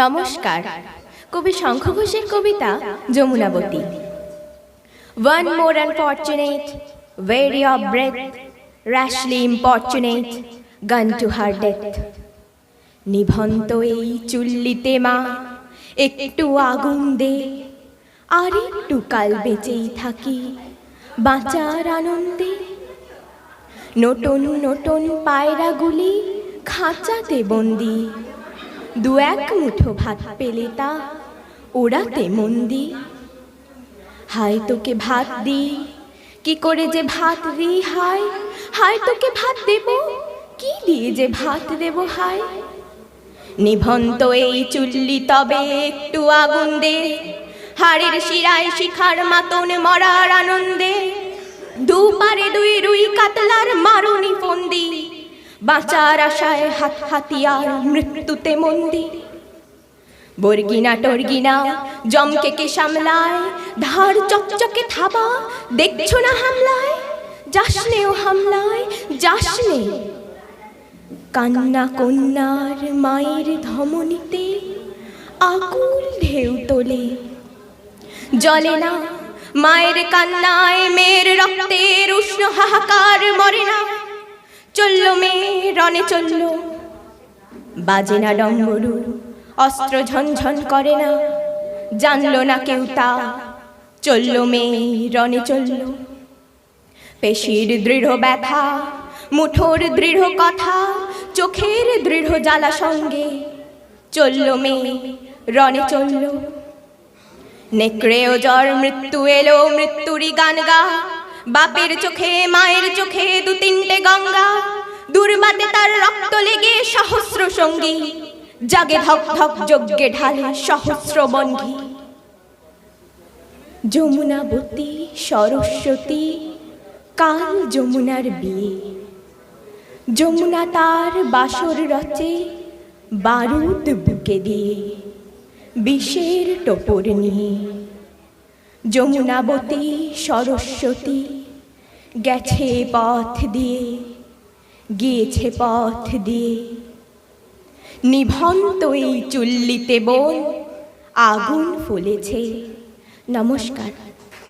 নমস্কার। কবি শঙ্খ ঘোষের কবিতা Jamunabati. One more unfortunate weary of breath rashly importunate gone to her death নিভন্ত এই চুল্লিতে মা, একটু আগুন দে, আর একটু কাল বেঁচেই থাকি, বাঁচার আনন্দে। নতুন নতুন পায়রাগুলি খাঁচাতে বন্দি দু এক মুঠো ভাত পেলে তা, ওড়াতে মন্দি হায় তোকে ভাত দি কি করে যে ভাত দি হায়? হায় তোকে ভাত দেব, কি দিয়ে যে ভাত দেব হায়? নিভন্ত এই চুল্লি তবে একটু আগুন দে, হাড়ের শিরায় শিখার মাতন মরার আনন্দে। দু পারে দুই রুই বাঁচার আশায় হাত হাতিয়ার মৃত্যুতে মন্দি। বর্গিনা টর্গিনা জমকে কে সামলায়, ধার চকচকে থাবা, দেখছ না হামলায়? যাসনে ও হামলায়, যাসনে। কান্না কন্যার মায়ের ধমনীতে আকুল ঢেউ তোলে। জলে না, মায়ের কান্নায় মেয়ের রক্তের উষ্ণ হাহাকার মরে না। চলল মেয়ে রনে চলল। বাজে না ডম্বরু, অস্ত্র ঝনঝন করে না। জানলো না কেউ তা। চলল মেয়ে রনে চলল। পেশির দৃঢ় ব্যথা, মুঠোর দৃঢ় কথা, চোখের দৃঢ় জ্বালা সঙ্গে। চলল মেয়ে রনে চলল। নেকড়েও জ্বর, মৃত্যু এলো, মৃত্যুরই গান গা। বাপের চোখে, মায়ের চোখে দু তিনটে গঙ্গা। দুর্বাতে তার রক্ত লেগে সহস্র সঙ্গী। জাগে ধক ধক যজ্ঞে ঢালে সহস্র বঙ্গি যমুনাবতী সরস্বতী, কাল যমুনার বিয়ে। যমুনা তার বাসর রচে, বারুদ বুকে দিয়ে। বিষের টোপর নিয়ে। যমুনাবতী সরস্বতী গেছে পথ দিয়ে গিয়েছে পথ দিয়ে। নিভন্ত এই চুল্লিতে বোন আগুন ফুলেছে। নমস্কার।